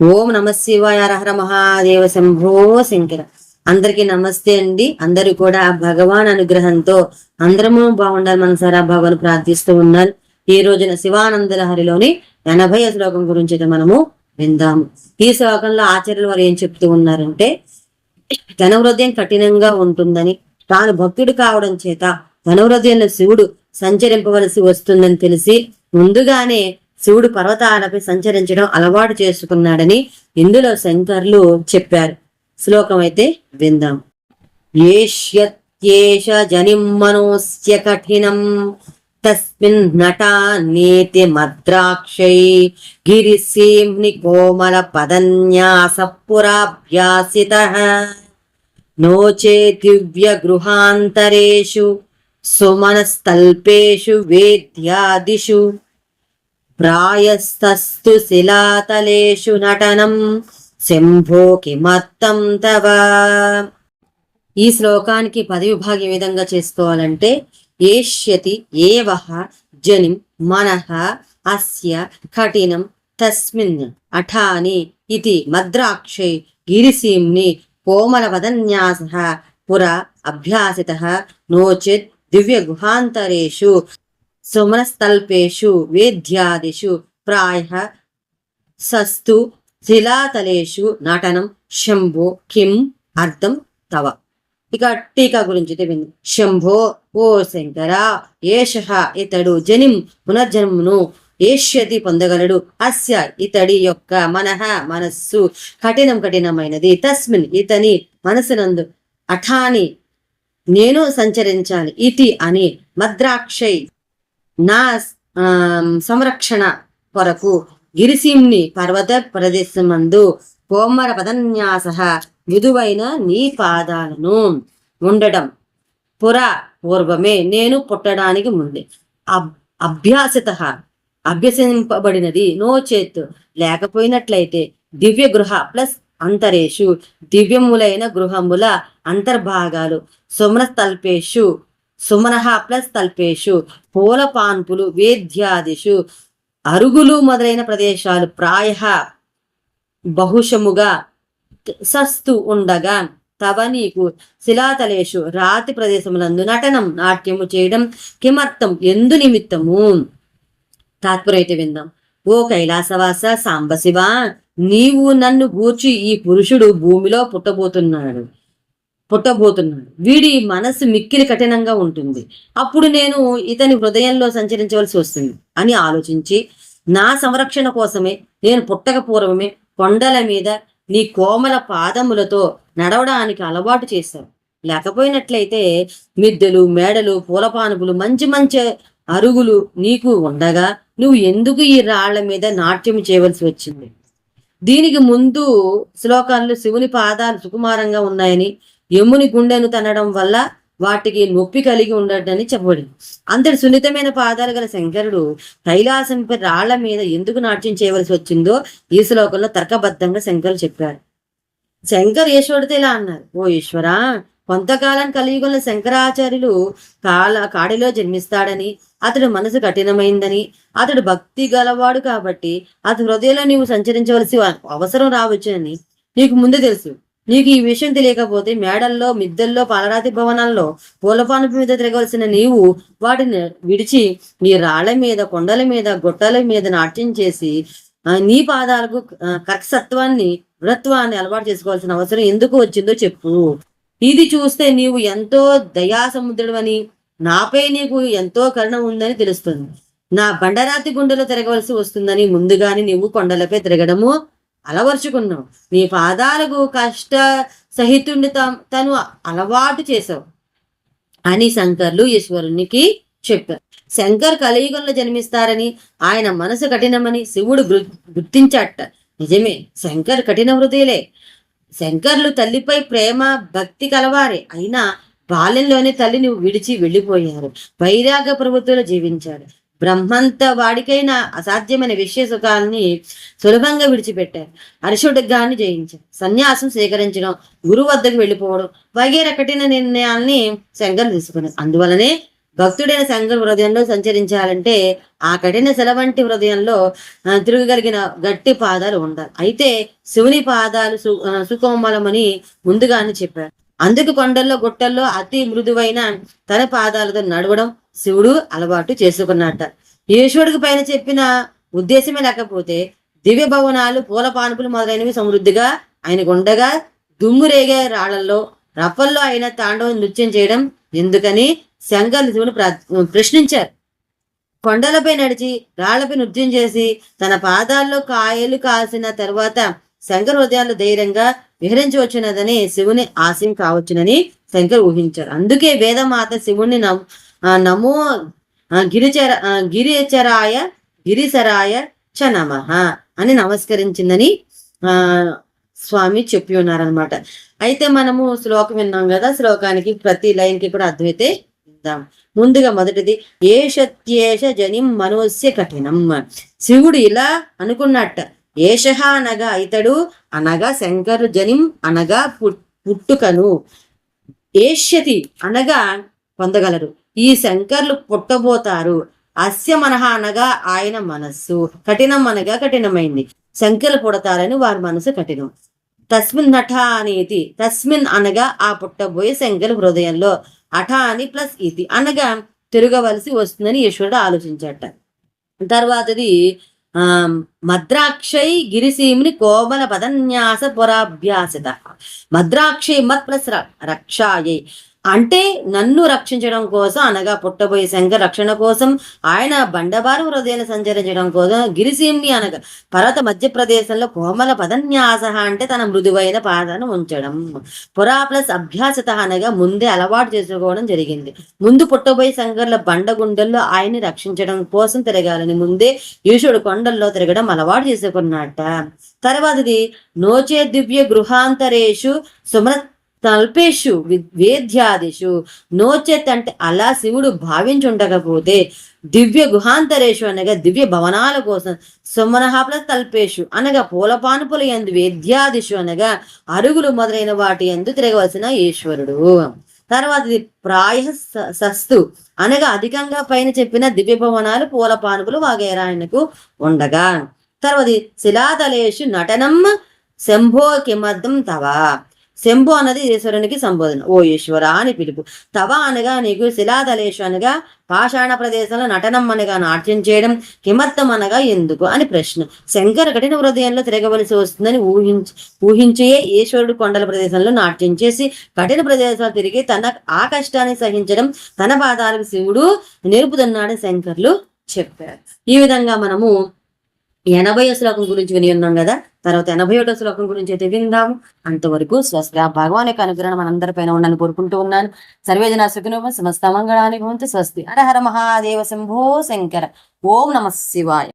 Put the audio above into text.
ఓం నమ శివాయ మహాదేవ శంభో శంకర. అందరికీ నమస్తే అండి. అందరూ కూడా భగవాన్ అనుగ్రహంతో అందరము బాగుండాలి మనసారా భగవాన్ ప్రార్థిస్తూ ఉన్నారు ఈ రోజున శివానంద లహరిలోని ఎనభై శ్లోకం గురించి మనము విందాము. ఈ శ్లోకంలో ఆచార్యులు వారు ఏం చెప్తూ ఉన్నారంటే ధన హృదయం కఠినంగా ఉంటుందని తాను భక్తుడు కావడం చేత ధన హృదయంలో శివుడు సంచరింపవలసి వస్తుందని తెలిసి ముందుగానే శివుడు పర్వతాలపై సంచరించడం అలవాటు చేసుకున్నాడని ఇందులో శంకర్లు చెప్పారు. శ్లోకం అయితే విందాం. ఏష్యత్యేష జనిం మనోస్య కఠినం తస్మిన్ నటా నేతి మద్రాక్షై గిరిసీమ్ని కోమల పదన్యాస పురాభ్యాసిత నోచే దివ్య గృహాంతరేషు సుమనస్తల్పేషు వేద్యాదిషు ప్రాయస్తస్తు శిలాతలేషు నటనం. శంభో కిమర్థం తవ. ఈ శ్లోకానికి పదవిభాగం ఏ విధంగా చేసుకోవాలంటే ఏష్యతి ఏవహ జనిం మనహ అస్య కఠినం తస్మిన్ అఠాని ఇది మద్రాక్షై గిరిసీమ్ని కోమలవదన్యాస పుర అభ్యాసిత నోచిత్ దివ్య గుహాంతరేషు సుమనస్తల్పేషు వేద్యాదిషు ప్రాయ సస్తు శిలాతలేషు నటనం శంభో కిం అర్థం తవ ఇక టీకా గురించి తెలిపింది శంభో ఓ శంకర ఏష ఇతడు జనిం పునర్జన్మను ఏష్యతి పొందగలడు అస్య ఇతడి యొక్క మనః మనస్సు కఠినం కఠినమైనది తస్మిన్ ఇతని మనసునందు అఠాని నేను సంచరించాలి ఇతి అని మద్రాక్షై నా సంరక్షణ కొరకు గిరిసీంని పర్వత ప్రదేశమందు కోమర పదన్యాస మృదువైన నీ పాదాలను ఉండడం పుర పూర్వమే నేను పుట్టడానికి ముందే. అబ్ అభ్యాసిత అభ్యసింపబడినది నో చేత్. లేకపోయినట్లయితే దివ్య గృహ ప్లస్ అంతరేషు దివ్యములైన గృహముల అంతర్భాగాలు సుమ్రస్తల్పేషు సుమనహ ప్లస్ తల్పేషు పూల పాన్పులు వేద్యాదిషు అరుగులు మొదలైన ప్రదేశాలు ప్రాయ బహుశముగా సస్తు ఉండగా తవ నీకు శిలాతలేషు రాతి ప్రదేశములందు నటనం నాట్యము చేయడం కిమర్థం? ఎందు నిమిత్తము? తాత్పర్యత విందాం. ఓ కైలాసవాస సాంబశివ నీవు నన్ను గూర్చి ఈ పురుషుడు భూమిలో పుట్టబోతున్నాడు. పుట్టబోతున్నాడు. వీడి మనసు మిక్కిలి కఠినంగా ఉంటుంది. అప్పుడు నేను ఇతని హృదయంలో సంచరించవలసి వస్తుంది అని ఆలోచించి నా సంరక్షణ కోసమే నేను పుట్టక పూర్వమే కొండల మీద నీ కోమల పాదములతో నడవడానికి అలవాటు చేశావు లేకపోయినట్లయితే మిద్దెలు మేడలు పూలపానుపులు మంచి మంచి అరుగులు నీకు ఉండగా నువ్వు ఎందుకు ఈ రాళ్ళ మీద నాట్యం చేయవలసి వచ్చింది? దీనికి ముందు శ్లోకాల్లో శివుని పాదాలు సుకుమారంగా ఉన్నాయని యమ్ముని గుండెను తనడం వల్ల వాటికి నొప్పి కలిగి ఉండడని చెప్పబడింది. అంతటి సున్నితమైన పాదాలు గల శంకరుడు కైలాసంపై రాళ్ళ మీద ఎందుకు నాట్యం చేయవలసి వచ్చిందో ఈ శ్లోకంలో తర్కబద్ధంగా శంకరులు చెప్పారు శంకర్ ఈశ్వరుడితో ఇలా అన్నారు ఓ ఈశ్వరా కొంతకాలం కలియుగంలో శంకరాచార్యులు కాల కాడిలో జన్మిస్తాడని అతడు మనసు కఠినమైందని అతడు భక్తి గలవాడు కాబట్టి అతడు హృదయంలో నీవు సంచరించవలసి అవసరం రావచ్చునని నీకు ముందే తెలుసు. నీకు ఈ విషయం తెలియకపోతే మేడల్లో మిద్దెల్లో పాలరాతి భవనాల్లో పూలపానుపు మీద తిరగవలసిన నీవు వాటిని విడిచి నీ రాళ్ళ మీద కొండల మీద గొట్టల మీద నాట్యం చేసి నీ పాదాలకు కర్కసత్వాన్ని వృత్వాన్ని అలవాటు చేసుకోవాల్సిన అవసరం ఎందుకు వచ్చిందో చెప్పు. ఇది చూస్తే నీవు ఎంతో దయాసముద్రుడవని నాపై నీకు ఎంతో కరుణ ఉందని తెలుస్తుంది. నా బండరాతి గుండెలో తిరగవలసి వస్తుందని ముందుగానే నీవు కొండలపై తిరగడము అలవర్చుకున్నావు. నీ పాదాలకు కష్ట సహితుండి తను అలవాటు చేశావు. అని శంకర్లు ఈశ్వరునికి చెప్పారు. శంకర్ కలియుగంలో జన్మిస్తారని ఆయన మనసు కఠినమని శివుడు గుర్తించాట. నిజమే శంకర్ కఠిన హృదయలే శంకర్లు తల్లిపై ప్రేమ భక్తి కలవారే. అయినా బాల్యంలోనే తల్లిని విడిచి వెళ్ళిపోయారు. వైరాగ ప్రభుత్వంలో జీవించాడు. బ్రహ్మంత వాడికైనా అసాధ్యమైన విషయ సుఖాలని సులభంగా విడిచిపెట్టారు. అరిషుడిగాన్ని జయించారు. సన్యాసం స్వీకరించడం గురువు వద్దకు వెళ్ళిపోవడం వగేర కఠిన నిర్ణయాల్ని శంకర్ తీసుకున్నారు. అందువలనే భక్తుడైన శంకర్ హృదయంలో సంచరించాలంటే ఆ కఠిన శిలవంటి హృదయంలో తిరగగలిగిన గట్టి పాదాలు ఉండాలి. అయితే శివుని పాదాలు సు సుకోమలమని ముందుగానే చెప్పారు. అందుకు కొండల్లో గుట్టల్లో అతి మృదువైన తన పాదాలతో నడవడం శివుడు అలవాటు చేసుకున్నట్ట ఈశ్వరుడికి పైన చెప్పిన ఉద్దేశమే లేకపోతే దివ్య భవనాలు పూల పానుపులు మొదలైనవి సమృద్ధిగా ఆయనకు ఉండగా దుమ్ము రేగే రాళ్ళలో రప్పల్లో ఆయన తాండవం నృత్యం చేయడం ఎందుకని శంకర్లు శివుని ప్ర- ప్రశ్నించారు. కొండలపై నడిచి రాళ్ళపై నృత్యం చేసి తన పాదాల్లో కాయలు కాసిన తర్వాత శంకర్ హృదయాలు ధైర్యంగా విహరించవచ్చున్నదని శివుని ఆశయం కావచ్చునని శంకర్ ఊహించారు. అందుకే వేదమాత శివుణ్ణి ఆ, నమో గిరిచర ఆ, గిరిచరాయ గిరిసరాయ చ నమ అని నమస్కరించిందని ఆ స్వామి చెప్పి ఉన్నారనమాట అయితే మనము శ్లోకం విన్నాం కదా శ్లోకానికి ప్రతి లైన్కి కూడా అర్థమైతే విందాం. ముందుగా మొదటిది ఏషత్యేష జనిం మనోస్య కఠినం. శివుడు ఇలా అనుకున్నట్ట ఏష అనగా ఇతడు అనగా శంకరు జనిం అనగా పుట్టుకను. ఏష్యతి అనగా పొందగలరు. ఈ శంకర్లు పుట్టబోతారు. అస్య మనహ అనగా ఆయన మనస్సు. కఠినం అనగా కఠినమైంది. శంకర్లు పుడతారని వారి మనసు కఠినం. తస్మిన్ నఠ అనేది తస్మిన్ అనగా ఆ పుట్టబోయే శంకర్ హృదయంలో అఠ అని ప్లస్ ఇది అనగా తిరగవలసి వస్తుందని ఈశ్వరుడు ఆలోచించట తర్వాతది ఆ మద్రాక్షై గిరిసీముని కోమల పదన్యాస పురాభ్యాసిత. మద్రాక్షై మత్ ప్లస్ ర- రక్షాయై. అంటే నన్ను రక్షించడం కోసం అనగా పుట్టబోయే శంకర్ రక్షణ కోసం ఆయన బండబారు హృదయాన్ని సంచరించడం కోసం గిరిసీమ్ని అనగా పర్వత మధ్యప్రదేశంలో కోమల పదన్యాస అంటే తన మృదువైన పాదను ఉంచడం. పురా ప్లస్ అభ్యాసత అనగా ముందే అలవాటు చేసుకోవడం జరిగింది. ముందు పుట్టబోయే శంకర్ల బండగుండల్లో ఆయన్ని రక్షించడం కోసం తిరగాలని ముందే ఈశ్వరుడు కొండల్లో తిరగడం అలవాటు చేసుకున్నట్ట. తర్వాతది నోచే దివ్య గృహాంతరేషు సుమన తల్పేషు వి- వేద్యాదిషు. నోచెత్ అంటే అలా శివుడు భావించుండకపోతే దివ్య గుహాంతరేషు అనగా దివ్య భవనాల కోసం సుమనహ ప్లస్ తల్పేషు అనగా పూలపానుపుల ఎందు వేద్యాదిషు అనగా అరుగులు మొదలైన వాటి ఎందు తిరగవలసిన ఈశ్వరుడు. తర్వాత ఇది ప్రాయ స- సస్తు అనగా అధికంగా పైన చెప్పిన దివ్య భవనాలు పూల పానుపులు వాగేరాయనకు ఉండగా. తర్వాత శిలాతలేషు నటనం శంభో కిమర్థం తవ. శంభు అన్నది ఈశ్వరునికి సంబోధన. ఓ ఈశ్వర అని పిలుపు. తవ అనగా నీకు శిలాతలేషు అనగా పాషాణ ప్రదేశంలో నటనం అనగా నాట్యం చేయడం కిమర్థం అనగా ఎందుకు అని ప్రశ్న. శంకర కఠిన హృదయంలో తిరగవలసి వస్తుందని ఊహించి ఊహించే ఈశ్వరుడు కొండల ప్రదేశంలో నాట్యం చేసి కఠిన ప్రదేశాలు తిరిగి తన ఆ కష్టాన్ని సహించడం తన పాదాలకు శివుడు నేర్పుతున్నాడని శంకర్లు చెప్పారు. ఈ విధంగా మనము ఎనభై శ్లోకం గురించి విని ఉన్నాం కదా? తర్వాత ఎనభై ఒకటో శ్లోకం గురించి అయితే విందాము. అంతవరకు స్వస్థ భగవాన్ యొక్క అనుగ్రహం మనందరిపైన ఉండాలని కోరుకుంటూ ఉన్నాను. సర్వేజన సుఖినోప సమస్త మంగళాన్ని భవంతు. స్వస్తి. హర హర మహాదేవ శంభో శంకర. ఓం నమ శివాయ.